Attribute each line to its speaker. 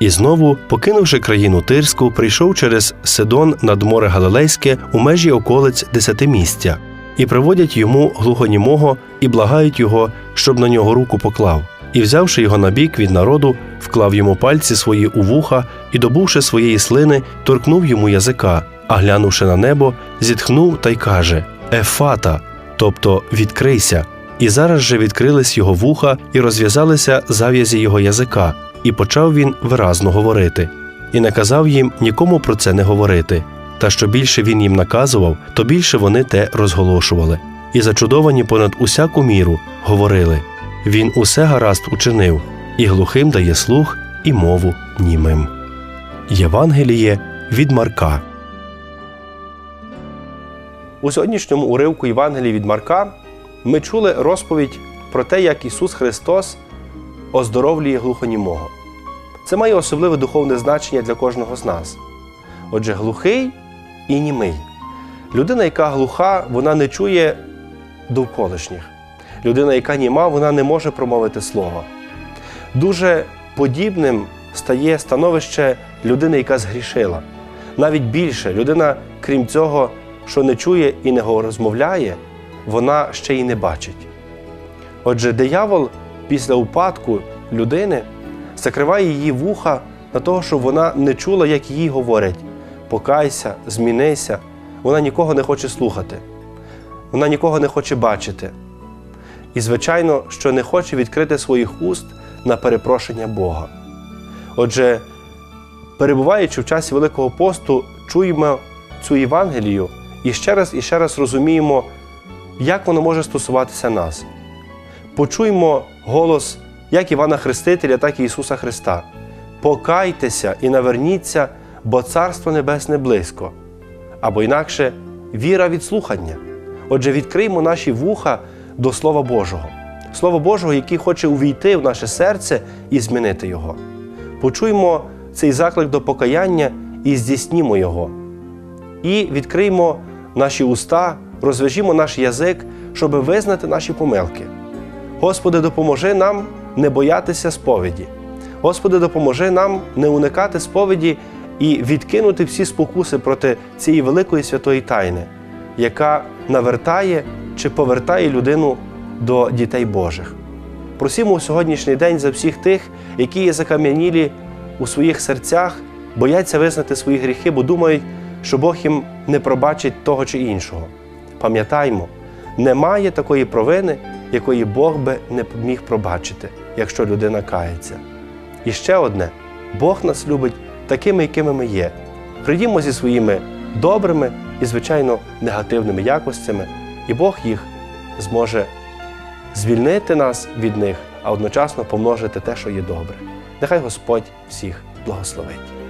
Speaker 1: І знову, покинувши країну Тирську, прийшов через Сидон над море Галилейське у межі околиць десятимістя, і приводять йому глухонімого і благають його, щоб на нього руку поклав. І, взявши його на бік від народу, вклав йому пальці свої у вуха і, добувши своєї слини, торкнув йому язика, а глянувши на небо, зітхнув та й каже: Ефата, тобто відкрийся. І зараз же відкрились його вуха і розв'язалися зав'язі його язика, і почав він виразно говорити. І наказав їм нікому про це не говорити. Та що більше він їм наказував, то більше вони те розголошували. І зачудовані понад усяку міру говорили: Він усе гаразд учинив, і глухим дає слух, і мову німим. Євангеліє від Марка. У сьогоднішньому уривку Євангелії від Марка ми чули розповідь про те, як Ісус Христос оздоровлює глухонімого. Це має особливе духовне значення для кожного з нас. Отже, глухий і німий. Людина, яка глуха, вона не чує довколишніх. Людина, яка німа, вона не може промовити слова. Дуже подібним стає становище людини, яка згрішила. Навіть більше людина, крім цього, що не чує і не розмовляє, вона ще й не бачить. Отже, диявол після упадку людини закриває її вуха на того, щоб вона не чула, як їй говорять: покайся, змінися. Вона нікого не хоче слухати, вона нікого не хоче бачити. І, звичайно, що не хоче відкрити своїх уст на перепрошення Бога. Отже, перебуваючи в часі Великого посту, чуємо цю Євангелію і ще раз і ще раз розуміємо, як воно може стосуватися нас. Почуймо голос як Івана Хрестителя, так і Ісуса Христа. Покайтеся і наверніться, бо Царство Небесне близько. Або інакше віра від слухання. Отже, відкриймо наші вуха до Слова Божого, Слова Божого, який хоче увійти в наше серце і змінити його. Почуймо цей заклик до покаяння і здійснімо його. І відкриймо наші уста, розв'яжімо наш язик, щоб визнати наші помилки. Господи, допоможи нам не боятися сповіді. Господи, допоможи нам не уникати сповіді і відкинути всі спокуси проти цієї великої святої тайни, яка навертає чи повертає людину до дітей Божих. Просімо у сьогоднішній день за всіх тих, які є закам'янілі у своїх серцях, бояться визнати свої гріхи, бо думають, що Бог їм не пробачить того чи іншого. Пам'ятаймо, немає такої провини, якої Бог би не міг пробачити, якщо людина кається. І ще одне: Бог нас любить такими, якими ми є. Прийдімо зі своїми добрими і, звичайно, негативними якостями, і Бог їх зможе звільнити нас від них, а одночасно помножити те, що є добре. Нехай Господь всіх благословить.